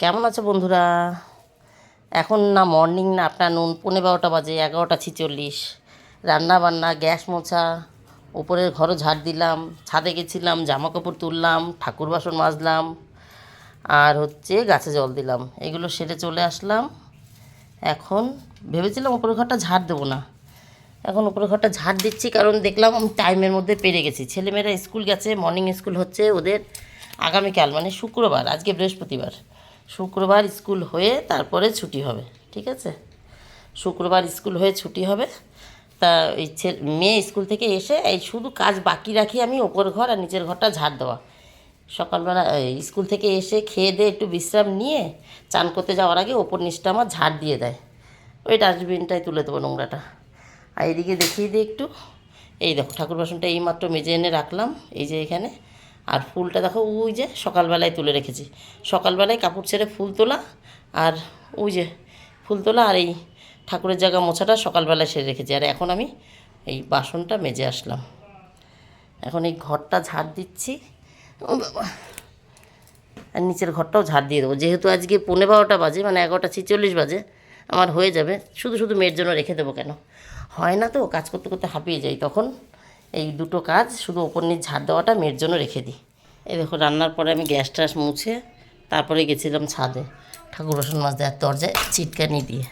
কেমন আছো বন্ধুরা? এখন না মর্নিং না, আপনার নুন পনেরো বারোটা বাজে, এগারোটা ছিচল্লিশ। রান্না বান্না গ্যাস মোছা উপরের ঘরও ঝাড় দিলাম, ছাদে গেছিলাম জামা কাপড় তুললাম, ঠাকুর বাসন মাজলাম, আর হচ্ছে গাছে জল দিলাম। এগুলো সেরে চলে আসলাম। এখন ভেবেছিলাম উপরের ঘরটা ঝাড় দেবো না। এখন উপরের ঘরটা ঝাড় দিচ্ছি কারণ দেখলাম আমি টাইমের মধ্যে পেরে গেছি। ছেলেমেয়েরা স্কুল গেছে মর্নিং স্কুল হচ্ছে ওদের আগামীকাল মানে শুক্রবার, আজকে বৃহস্পতিবার। শুক্রবার স্কুল হয়ে তারপরে ছুটি হবে, ঠিক আছে? শুক্রবার স্কুল হয়ে ছুটি হবে। তা এই ছে- মেয়ে স্কুল থেকে এসে এই শুধু কাজ বাকি রাখি আমি, ওপর ঘর আর নিচের ঘরটা ঝাড় দেওয়া। সকালবেলা স্কুল থেকে এসে খেয়ে দিয়ে একটু বিশ্রাম নিয়ে চান করতে যাওয়ার আগে ওপর নিচটা আমার ঝাড় দিয়ে দেয়। ওই ডাস্টবিনটাই তুলে দেবো নোংরাটা। আর এদিকে দেখিয়ে দিই একটু। এই দেখো, ঠাকুর বাসনটা এইমাত্র মেজে এনে রাখলাম। এই যে এখানে আর ফুলটা দেখো, ওই যে সকালবেলায় তুলে রেখেছি। সকালবেলায় কাপড় ছেড়ে ফুল তোলা আর ওই যে ফুল তোলা আর এই ঠাকুরের জায়গা মোছাটা সকালবেলায় সেরে রেখেছি। আর এখন আমি এই বাসনটা মেজে আসলাম। এখন এই ঘরটা ঝাড় দিচ্ছি। আর নিচের ঘরটাও ঝাড় দিয়ে দেবো। যেহেতু আজকে পনেরো বারোটা বাজে মানে এগারোটা ছিচল্লিশ বাজে, আমার হয়ে যাবে। শুধু শুধু মেয়ের জন্য রেখে দেবো কেন? হয় না তো, কাজ করতে করতে হাঁপিয়ে যাই তখন। এই দুটো কাজ শুধু ওপর নিচ ঝাড় দেওয়াটা মেয়ের জন্য রেখে দিই। এই দেখো, রান্নার পরে আমি গ্যাস ট্যাস মুছে তারপরে গেছিলাম ছাদে। ঠাকুর বাসন মাছ দেওয়ার দরজায় চিটকানি দিয়ে।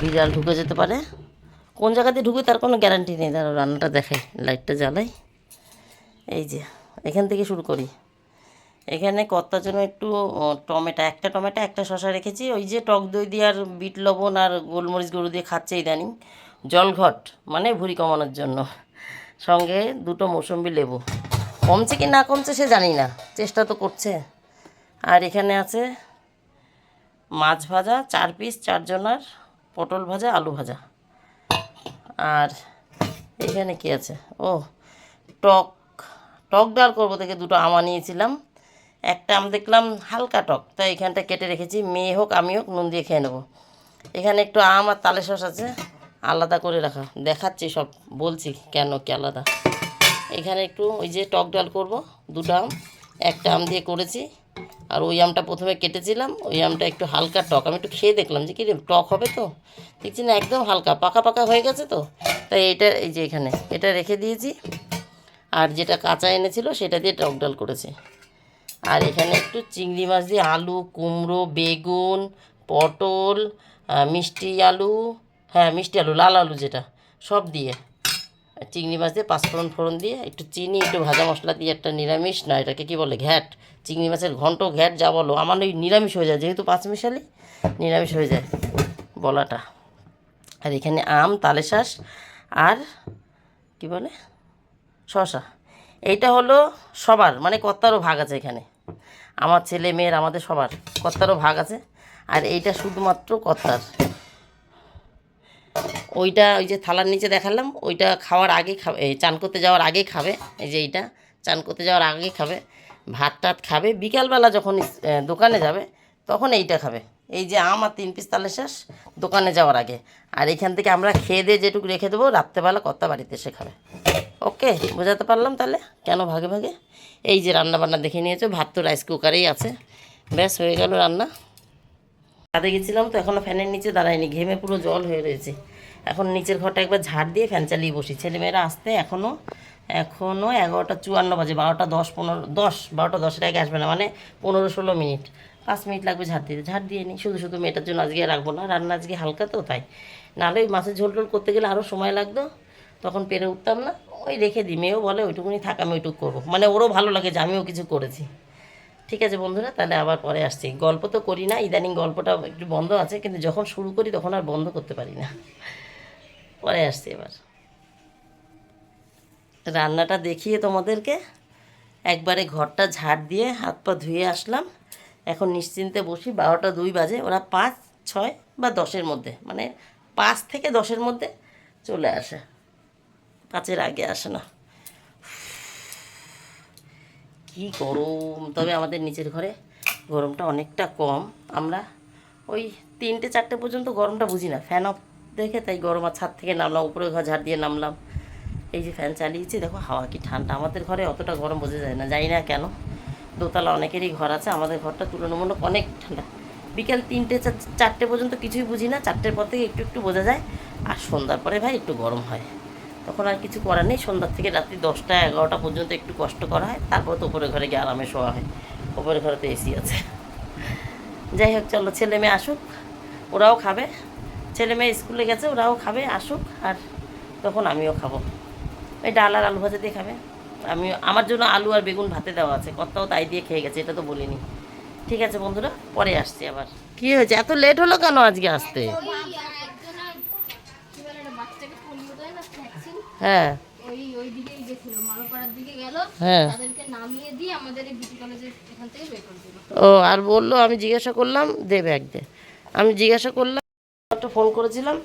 বিড়াল ঢুকে যেতে পারে। কোন জায়গাতে ঢুকে তার কোনো গ্যারান্টি নেই। তার রান্নাটা দেখাই, লাইটটা জ্বালাই। এই যে, এখান থেকে শুরু করি। এখানে কর্তার জন্য একটু টমেটো, একটা টমেটো, একটা শশা রেখেছি। ওই যে টক দই দিয়ে আর বিট লবণ আর গোলমরিচ গরু দিয়ে খাচ্ছে ইদানিং। জলঘট মানে ভুঁড়ি কমানোর জন্য। সঙ্গে দুটো মৌসম্বি লেবু। কমছে কি না কমছে সে জানি না, চেষ্টা তো করছে। আর এখানে আছে মাছ ভাজা, চার পিস, চারজনার পটল ভাজা, আলু ভাজা। আর এখানে কি আছে? ও, টক টক ডাল করব থেকে দুটো আমা নিয়েছিলাম একটা আম দেখলাম হালকা টক, তাই এখানটা কেটে রেখেছি। মেয়ে হোক, আমি হোক, নুন দিয়ে খেয়ে নেব। এখানে একটু আম আর তালে শস আছে। আলাদা করে রাখা। দেখাচ্ছি সব বলছি কেন কি আলাদা। এখানে একটু ওই যে টক ডাল করব দুটো আম একটা আম দিয়ে করেছি। আর ওই আমটা প্রথমে কেটেছিলাম ওই আমটা একটু হালকা টক। আমি একটু খেয়ে দেখলাম যে কি রে, টক হবে তো? দেখছি না একদম হালকা পাকা পাকা হয়ে গেছে তো? তাই এটা এই যে এখানে এটা রেখে দিয়েছি। আর যেটা কাঁচা এনেছিল সেটা দিয়ে টক ডাল করেছি। আর এখানে একটু চিংড়ি মাছ দিয়ে আলু কুমড়ো বেগুন পটল মিষ্টি আলু হ্যাঁ মিষ্টি আলু, লাল আলু যেটা, সব দিয়ে। চিংড়ি মাছ দিয়ে পাঁচফোড়ন ফোড়ন দিয়ে একটু চিনি, একটু ভাজা মশলা দিয়ে একটা নিরামিষ, না এটাকে কি বলে, ঘ্যাট। চিংড়ি মাছের ঘন্ট, ঘ্যাট, যা বলো, আমার ওই নিরামিষ হয়ে যায়, যেহেতু পাঁচমিশালি নিরামিষ হয়ে যায় বলাটা। আর এখানে আম, তালে শাঁস আর কি বলে শশা এইটা হলো সবার মানে কর্তারও ভাগ আছে এখানে। আমার ছেলে, মেয়ের, আমাদের সবার, কর্তারও ভাগ আছে। আর এইটা শুধুমাত্র কর্তার। ওইটা ওই যে থালার নিচে দেখালাম, ওইটা খাওয়ার আগে খাবে চান করতে যাওয়ার আগে খাবে, এই যে এইটা, চান করতে যাওয়ার আগে খাবে, ভাত টাত খাবে, বিকালবেলা যখন দোকানে যাবে, তখন এইটা খাবে। এই যে আম আর তিন পিস তালে শেষ দোকানে যাওয়ার আগে। আর এখান থেকে আমরা খেয়ে দিয়ে যেটুকু রেখে দেবো, রাত্রেবেলা কর্তা বাড়িতে এসে খাবে। ওকে, বোঝাতে পারলাম তাহলে? কেন ভাগে ভাগে? এই যে রান্না বান্না দেখে নিয়েছো, ভাত তো রাইস কুকারেই আছে। ব্যাস, হয়ে গেল রান্না। ছাদে গেছিলাম তো এখনও ফ্যানের নিচে দাঁড়ায়নি, ঘেমে পুরো জল হয়ে রয়েছে। এখন নিচের ঘরটা একবার ঝাড় দিয়ে ফ্যান চালিয়ে বসি। ছেলেমেয়েরা আসতে এখনও এখনও এগারোটা চুয়ান্ন বাজে, বারোটা দশ পনেরো, দশ, বারোটা দশের আগে আসবে না মানে পনেরো ষোলো মিনিট। পাঁচ মিনিট লাগবে ঝাড় দিতে। ঝাড় দিয়ে নিই, শুধু শুধু মেয়েটার জন্য আজকে রাখব না, রান্না আজকে হালকা তো, তাই। নাহলে ওই মাছের ঝোল টোল করতে গেলে আরও সময় লাগতো, তখন পেরে উঠতাম না। ওই রেখে দিই, মেয়েও বলে ওইটুকুনি থাক, আমি ওইটুকু করব। মানে ওরও ভালো লাগে যে আমিও কিছু করেছি। ঠিক আছে বন্ধুরা, তাহলে আবার পরে আসছি। গল্প তো করি না, ইদানিং গল্পটা একটু বন্ধ আছে, কিন্তু যখন শুরু করি তখন আর বন্ধ করতে পারি না। পরে আসছি এবার। রান্নাটা দেখিয়ে তোমাদেরকে, একবারে ঘরটা ঝাড় দিয়ে হাত পা ধুয়ে আসলাম। এখন নিশ্চিন্তে বসি, বারোটা দুই বাজে, ওরা পাঁচ, ছয় বা দশের মধ্যে মানে পাঁচ থেকে দশের মধ্যে চলে আসে। পাঁচের আগে আসে না। কি গরম? তবে আমাদের নিচের ঘরে গরমটা অনেকটা কম। আমরা ওই তিনটে, চারটে পর্যন্ত গরমটা বুঝি না। ফ্যান অফ দেখে তাই গরম আর ছাদ থেকে নামলাম, উপরে ঘর ঝাড় দিয়ে নামলাম। এই যে ফ্যান চালিয়েছি, দেখো হাওয়া কি ঠান্ডা। আমাদের ঘরে অতটা গরম বোঝা যায় না, জানি না কেন। দোতলা অনেকেরই ঘর আছে, আমাদের ঘরটা তুলনামূলক অনেক ঠান্ডা। বিকেল তিনটে চারটে পর্যন্ত কিছুই বুঝি না, চারটের পর থেকে একটু একটু বোঝা যায়। আর সন্ধ্যার পরে ভাই একটু গরম হয়। তখন আর কিছু করার নেই। সন্ধ্যার থেকে রাত্রি দশটা, এগারোটা পর্যন্ত একটু কষ্ট করা হয়। তারপর তো উপরে ঘরে গিয়ে আরামে শোয়া হয়। উপরে ঘরে তো এসি আছে। যাই হোক, চলো ছেলে মেয়ে আসুক, ওরাও খাবে। ছেলে মেয়ে স্কুলে গেছে, ওরাও খাবে, আসুক, আর তখন আমিও খাব। এই ডাল আর আলু ভাজা দিয়ে খাবে। আমি, আমার জন্য আলু আর বেগুন ভাতে দেওয়া আছে। কর্তাও তাই দিয়ে খেয়ে গেছে, এটা তো বলিনি। ঠিক আছে বন্ধুরা, পরে আসছি আবার। কি হয়েছে? এত লেট হলো কেন আজকে আসতে ওই একজনের কি বলে ওটা, বাচ্চাকে পোলিও দেয় না ভ্যাকসিন হ্যাঁ। ওই ওই দিকেই গেছিল মালোপাড়ার দিকে গেল হ্যাঁ। তাদেরকে নামিয়ে দিয়ে আমাদের এই বিটি কলেজের এখান থেকে বের করে দিল। ও আর বলল আমি জিজ্ঞাসা করলাম দে ব্যাগ দে আমি জিজ্ঞাসা করলাম একটা ফোন করেছিলাম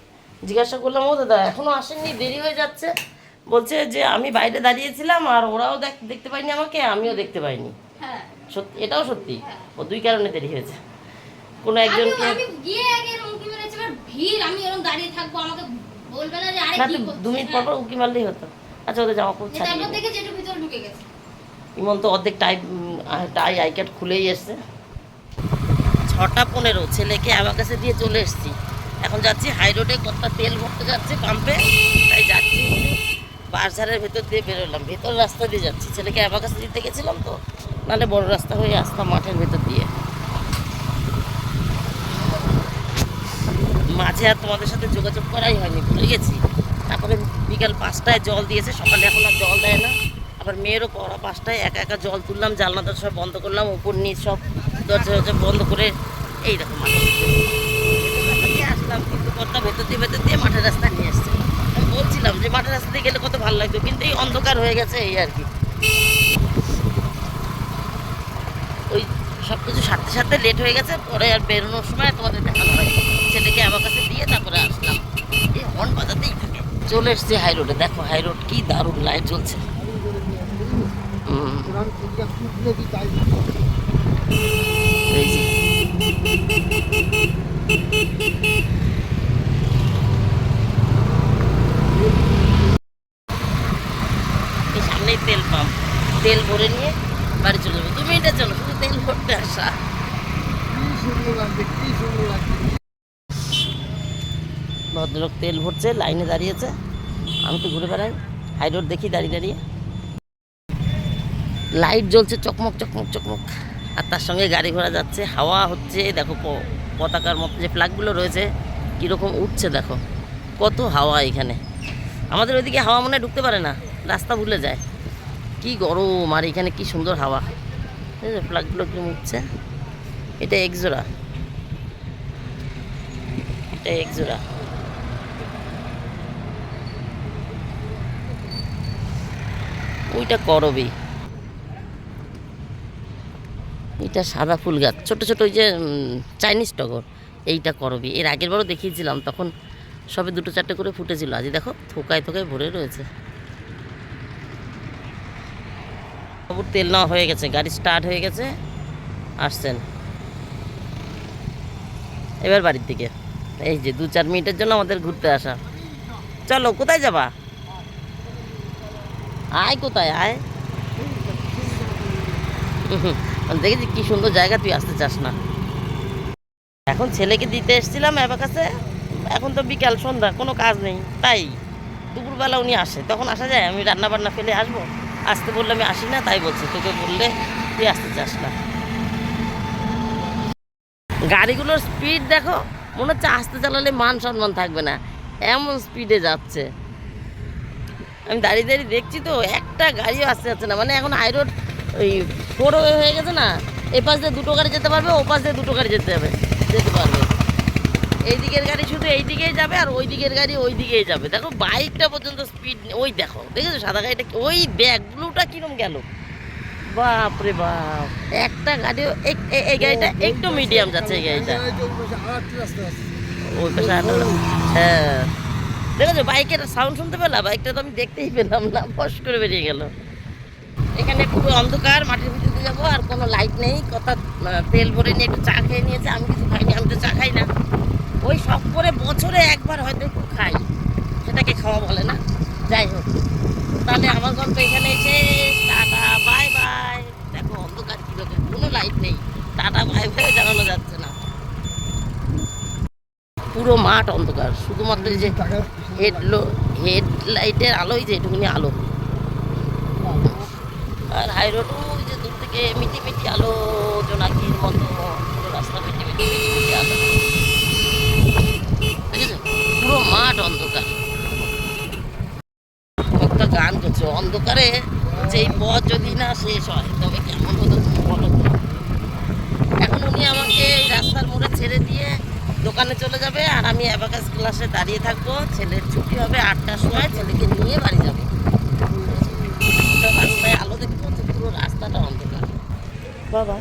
জিজ্ঞাসা করলাম ও দাদা এখনও আসেননি দেরি হয়ে যাচ্ছে। বলছে যে আমি বাইরে দাঁড়িয়েছিলাম আর ওরাও দেখ- দেখতে পাইনি আমাকে আমিও দেখতে পাইনি। হ্যাঁ। সত্যি এটাও সত্যি ও দুই কারণে দেরি হয়েছে। কোনো একজনকে আমি গিয়ে আগে ভিড় আমি এরকম দাঁড়িয়ে থাকব আমাকে না? দু মিনিট পর পর উকি মারলেই হতো। আচ্ছা ওদের জামা কাপড় ছাড়িয়ে ইমন তো অর্ধেক টাই টাই আই কার্ড খুলেই এসছে। ছটা পনেরো ছেলেকে আমার কাছে দিয়ে চলে এসেছি। এখন যাচ্ছি হাই রোডে কতটা তেল ভরতে যাচ্ছে পাম্পে তাই যাচ্ছি। বাজারের ভেতর দিয়ে বেরোলাম ভেতর রাস্তা দিয়ে যাচ্ছি। ছেলেকে আমার কাছে দিতে গেছিলাম তো নাহলে বড় রাস্তা হয়ে আসতাম মাঠের ভেতর দিয়ে। মাঝে আর তোমাদের সাথে যোগাযোগ করাই হয়নি, ভুলে গেছি। তারপরে বিকাল পাঁচটায় জল দিয়েছে, সকালে এখন আর জল দেয় না। আবার মেয়েরও পড়া পাঁচটায়, একা একা জল তুললাম, জানলা দরজা বন্ধ করলাম উপর নিচ সব দরজা দরজা বন্ধ করে এই দিয়ে আসলাম, কিন্তু কতটা ভেতর দিয়ে ভেতর দিয়ে মাঠের রাস্তা নিয়ে আসছে। আমি বলছিলাম যে মাঠের রাস্তা দিয়ে গেলে কত ভালো লাগতো কিন্তু এই অন্ধকার হয়ে গেছে এই আর কি। ওই সব কিছু সাথে সাথে লেট হয়ে গেছে, পরে আর বেরোনোর সময় তোমাদের দেখানো হয় ছেলেকে আমার কাছে চলে এসছে হাই রোডে দেখো হাই রোড কি দারুণ লাইট জ্বলছে। এই তেল পাম্প তেল ভরে নিয়ে বাড়ি চলে যাব। দু মিনিটের জন্য শুধু তেল ভরতে আসা। ভদ্রলোক তেল ভরছে, লাইনে দাঁড়িয়েছে। আমি তো ঘুরে বেড়াই। হাই রোড দেখি দাঁড়িয়ে দাঁড়িয়ে। লাইট জ্বলছে চকমক চকমক চকমক। আর তার সঙ্গে গাড়ি ঘোড়া যাচ্ছে। হাওয়া হচ্ছে, দেখো পতাকার মতো যে ফ্ল্যাগগুলো রয়েছে, কীরকম উঠছে দেখো। কত হাওয়া এখানে। আমাদের ওইদিকে হাওয়া মনে ঢুকতে পারে না। রাস্তা ভুলে যায়। কি গরম, আর এখানে কি সুন্দর হাওয়া। এই যে ফ্ল্যাগগুলো কি উঠছে। এটা একজোড়া এটা একজোড়া ওইটা করবি। এটা সাদা ফুল গাছ। ছোটো ছোটো ওই যে চাইনিজ টগর। এইটা করবি। এর আগের বারও দেখিয়েছিলাম, তখন সবে দুটো চারটে করে ফুটেছিল। আজ দেখো, থোকায় থোকায় ভরে রয়েছে। বাবুর তেল নেওয়া হয়ে গেছে, গাড়ি স্টার্ট হয়ে গেছে, আসছেন। এবার বাড়ির দিকে। এই যে দু চার মিনিটের জন্য আমাদের ঘুরতে আসা। চলো, কোথায় যাবা? আয় কোথায়, আয়। দেখেছি কি সুন্দর জায়গা, তুই আসতে চাস না। এখন ছেলেকে দিতে এসেছিলাম এবার কাছে, এখন তো বিকাল সন্ধ্যা, কোনো কাজ নেই। তাই দুপুরবেলা উনি আসে, তখন আসা যায়, আমি রান্না বান্না ফেলে আসব। আসতে বললে আমি আসি না, তাই বলছি, তোকে বললে তুই আসতে চাস না। গাড়িগুলোর স্পিড দেখো, মনে হচ্ছে আসতে চালালে মান সম্মান থাকবে না, এমন স্পিডে যাচ্ছে। আমি দাঁড়িয়ে দাঁড়িয়ে দেখছি তো একটা গাড়িও আসতে যাচ্ছে না। মানে এখন হাই রোড ওই ফোর হয়ে গেছে না এ পাশ দিয়ে দুটো গাড়ি যেতে পারবে ও পাশ দিয়ে দুটো গাড়ি যেতে যাবে যেতে পারবে। এই দিকের গাড়ি শুধু এই দিকেই যাবে আর ওই দিকের গাড়ি ওই দিকেই যাবে। দেখো বাইকটা পর্যন্ত স্পিড ওই দেখো দেখেছ? সাদা গাড়িটা ওই ব্যাগ ব্লুটা কিরম গেল। বাপরে বাপ। একটা গাড়িও এই গাড়িটা একটু মিডিয়াম যাচ্ছে এই গাড়িটা। ওই পাশে হ্যাঁ। দেখেছ বাইকের সাউন্ড শুনতে পেলাম বাইকটা তো আমি দেখতেই পেলাম না, ফস করে বেরিয়ে গেল। এখানে পুরো অন্ধকার, মাঠের ভিতরে যাব, আর কোনো লাইট নেই, কথা তেল ভরে নিয়ে একটু চা খেয়ে নিয়েছে, আমি কিছু খাইনি, আমি তো চা খাই না। ওই সব করে বছরে একবার হয়তো একটু খাই, সেটাকে খাওয়া বলে না। যাই হোক, তাহলে আমার গল্প এখানে এসে টাটা বাই বাই দেখো অন্ধকার কীরকম লাইট নেই। টাটা ভাই ভাই জানানো যাচ্ছে না। পুরো মাঠ অন্ধকার, শুধুমাত্র যে হেডলো হেডলাইটের আলোই যে এটুকুনি আলো। আর হাই রোড ওই যে দূর থেকে মিটি মিটি আলো জোনাকির মতো রাস্তা মিটি মিটি মিটি মিটি আলো। পুরো মাঠ অন্ধকার। একটা গান করছে, অন্ধকারে যেই পথ যদি না শেষ হয়, তবে কেমন হতো তুমি বলো? এখন উনি আমাকে রাস্তার মোড়ে ছেড়ে দিয়ে দোকানে চলে যাবে আমি অ্যাবাকাস ক্লাসে দাঁড়িয়ে থাকব। ছেলের ছুটি হবে আটটার সময় ছেলেকে নিয়ে বাড়ি যাব। রাস্তায় আলো দেখতে পুরো রাস্তাটা অন্ধকার। বাবা।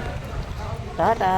টাটা।